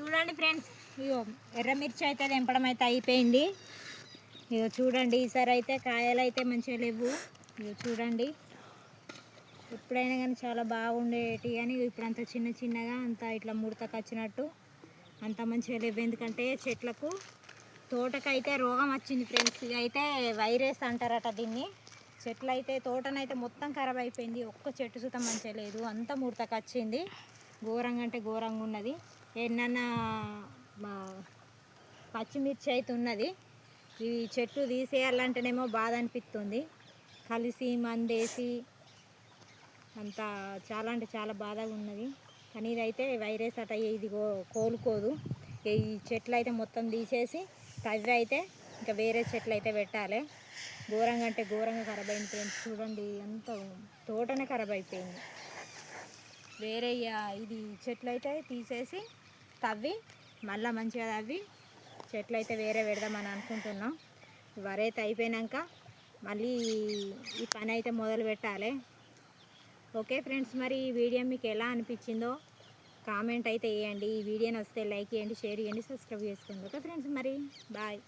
చూడండి ఫ్రెండ్స్. ఇగో ఎర్ర మిర్చి అయితే తెంపడం అయితే అయిపోయింది. ఇగో చూడండి ఈసారి అయితే కాయలు అయితే మంచిగా లేవు. ఇగో చూడండి. ఎప్పుడైనా కానీ చాలా బాగుండేటి కానీ ఇప్పుడు అంత చిన్న చిన్నగా అంత ఇట్లా ముడతకు వచ్చినట్టు అంత మంచిగా లేవు. ఎందుకంటే చెట్లకు తోటకైతే రోగం వచ్చింది ఫ్రెండ్స్. ఇక అయితే వైరస్ అంటారట దీన్ని. చెట్లు అయితే తోటనైతే మొత్తం ఖరాబ్ అయిపోయింది. ఒక్క చెట్టు సుతం మంచిగా లేదు. అంత ముడతకు వచ్చింది. ఘోరంగా అంటే ఘోరంగా ఉన్నది. ఏమన్నా పచ్చిమిర్చి అయితే ఉన్నది. ఈ చెట్టు తీసేయాలంటేనేమో బాధ అనిపిస్తుంది. కలిసి మందేసి అంత చాలా అంటే చాలా బాధగా ఉన్నది. కానీ ఇదైతే వైరస్ అట ఇది కో- కోలుకోదు. ఈ చెట్లు అయితే మొత్తం తీసేసి తవ్వి అయితే ఇంకా వేరే చెట్లు అయితే పెట్టాలి. ఘోరంగా అంటే ఘోరంగా ఖరాబ్ అయింది ఫ్రెండ్స్. చూడండి ఎంత తోటనే ఖరాబ్ అయిపోయింది. వేరే ఇది చెట్లు అయితే తీసేసి తవ్వి మళ్ళీ మంచిగా తవ్వి చెట్లు అయితే వేరే పెడదామని అనుకుంటున్నాం. వరైతే అయిపోయాక అయిపోయినాక మళ్ళీ ఈ పని అయితే మొదలు పెట్టాలి. ఓకే ఫ్రెండ్స్ మరి ఈ వీడియో మీకు ఎలా అనిపించిందో కామెంట్ అయితే వేయండి ఈ వీడియోని వస్తే లైక్ చేయండి షేర్ చేయండి సబ్స్క్రైబ్ చేసుకోండి ఓకే ఫ్రెండ్స్ మరి బాయ్.